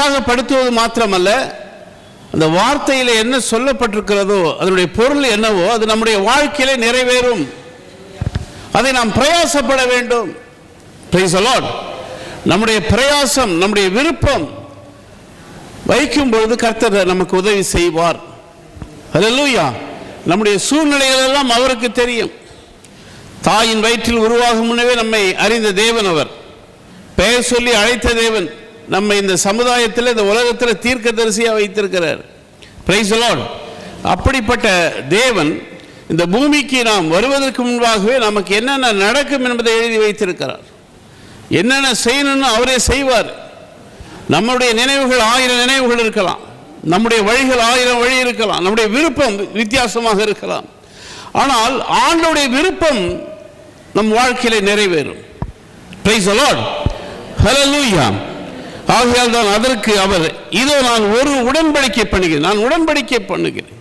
உற்சாகப்படுத்துவது மாத்திரமல்ல அந்த வார்த்தையில் என்ன சொல்லப்பட்டிருக்கிறதோ அதனுடைய பொருள் என்னவோ அது நம்முடைய வாழ்க்கையிலே நிறைவேறும். அதை நாம் பிரயாசப்பட வேண்டும். Praise அலாட் நம்முடைய பிரயாசம் நம்முடைய விருப்பம் வைக்கும் பொழுது கர்த்தர் நமக்கு உதவி செய்வார். ஹalleluya நம்முடைய சூழ்நிலைகள் எல்லாம் அவருக்கு தெரியும். தாயின் வயிற்றில் உருவாகும் முன்னவே நம்மை அறிந்த தேவன் அவர். பெயர் சொல்லி அழைத்த தேவன். நம்ம இந்த சமுதாயத்தில் இந்த உலகத்தில் தீர்க்க தரிசியாக வைத்திருக்கிறார் பிரைஸ் லார்ட் அப்படிப்பட்ட தேவன் இந்த பூமிக்கு நாம் வருவதற்கு முன்பாகவே நமக்கு என்னென்ன நடக்கும் என்பதை எழுதி வைத்திருக்கிறார். என்னென்ன செய்யணும்னு அவரே செய்வார். நம்முடைய நினைவுகள் ஆயிரம் நினைவுகள் இருக்கலாம். நம்முடைய வழிகள் ஆயிரம் வழி இருக்கலாம். நம்முடைய விருப்பம் வித்தியாசமாக இருக்கலாம். ஆனால் ஆண்டோடைய விருப்பம் நம் வாழ்க்கையில நிறைவேறும். பிரைஸ் ஹலோ ஹalleluya ஆகையால் தான் அதற்கு அவர் இதோ நான் ஒரு உடன்படிக்கை பண்ணுகிறேன். நான் உடன்படிக்கை பண்ணுகிறேன்.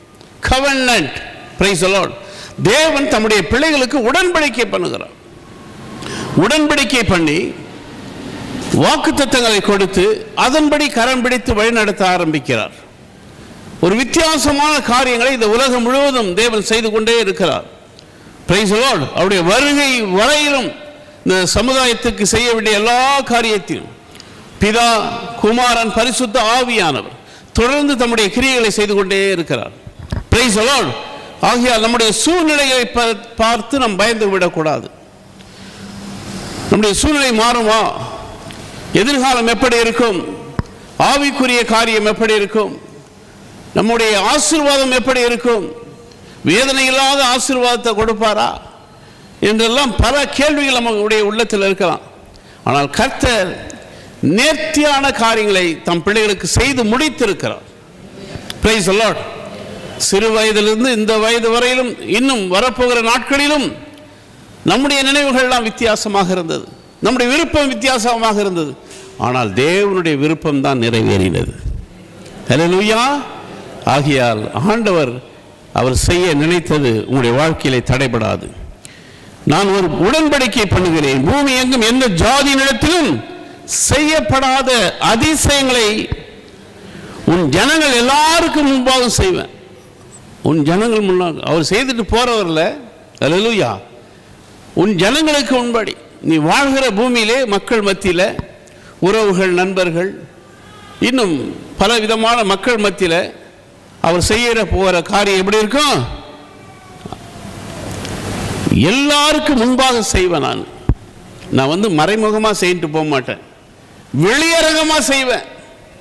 கவர்னன்ட் பிரைஸ் அலோட் தேவன் தம்முடைய பிள்ளைகளுக்கு உடன்படிக்கை பண்ணுகிறார். உடன்படிக்கை பண்ணி வாக்குத்தத்தங்களை கொடுத்து அதன்படி கரம் பிடித்து வழிநடத்த ஆரம்பிக்கிறார். ஒரு வித்தியாசமான காரியங்களை இந்த உலகம் முழுவதும் தேவன் செய்து கொண்டே இருக்கிறார். பிரைஸ் லார்ட் அவருடைய வருகை வரையிலும் இந்த சமுதாயத்துக்கு செய்ய வேண்டிய எல்லா காரியத்தையும் பிதா குமாரன் பரிசுத்த ஆவியானவர் தொடர்ந்து தம்முடைய கிரியைகளை செய்து கொண்டே இருக்கிறார். பிரைஸ் லார்ட் ஆகையால் நம்முடைய சூழ்நிலையை பார்த்து நாம் பயந்து விடக்கூடாது. நம்முடைய சூழ்நிலை மாறுமா? எதிர்காலம் எப்படி இருக்கும்? ஆவிக்குரிய காரியம் எப்படி இருக்கும்? நம்முடைய ஆசீர்வாதம் எப்படி இருக்கும்? வேதனை இல்லாத ஆசீர்வாதத்தை கொடுப்பாரா? என்றெல்லாம் பல கேள்விகள் நம்முடைய உள்ளத்தில் இருக்கலாம். ஆனால் கர்த்தர் நேர்த்தியான காரியங்களை தம் பிள்ளைகளுக்கு செய்து முடித்திருக்கிறார். பிரைஸ் லார்ட் சிறு வயதிலிருந்து இந்த வயது வரையிலும் இன்னும் வரப்போகிற நாட்களிலும் நம்முடைய நினைவுகள்லாம் வித்தியாசமாக இருந்தது. நம்முடைய விருப்பம் வித்தியாசமாக இருந்தது. ஆனால் தேவனுடைய விருப்பம் தான் நிறைவேறினது. ஹalleluya ஆகியால் ஆண்டவர் அவர் செய்ய நினைத்தது உங்களுடைய வாழ்க்கையிலே தடைபடாது. நான் ஒரு உடன்படிக்கை பண்ணுகிறேன். பூமி எங்கும் எந்த ஜாதி நிலத்திலும் செய்யப்படாத அதிசயங்களை உன் ஜனங்கள் எல்லாருக்கும் முன்பாக செய்வேன். உன் ஜனங்கள் முன்னாக அவர் செய்துட்டு போகிறவரில் அலலுயா உன் ஜனங்களுக்கு உண்படி நீ வாழ்கிற பூமியிலே மக்கள் மத்தியில் உறவுகள் நண்பர்கள் இன்னும் பல விதமான மக்கள் மத்தியில் அவர் செய்யற போகிற காரியம் எப்படி இருக்கும் எல்லாருக்கும் முன்பாக செய்வேன் நான். நான் வந்து மறைமுகமாக செய்துட்டு போக மாட்டேன். வெளியரங்கமாக செய்வேன்.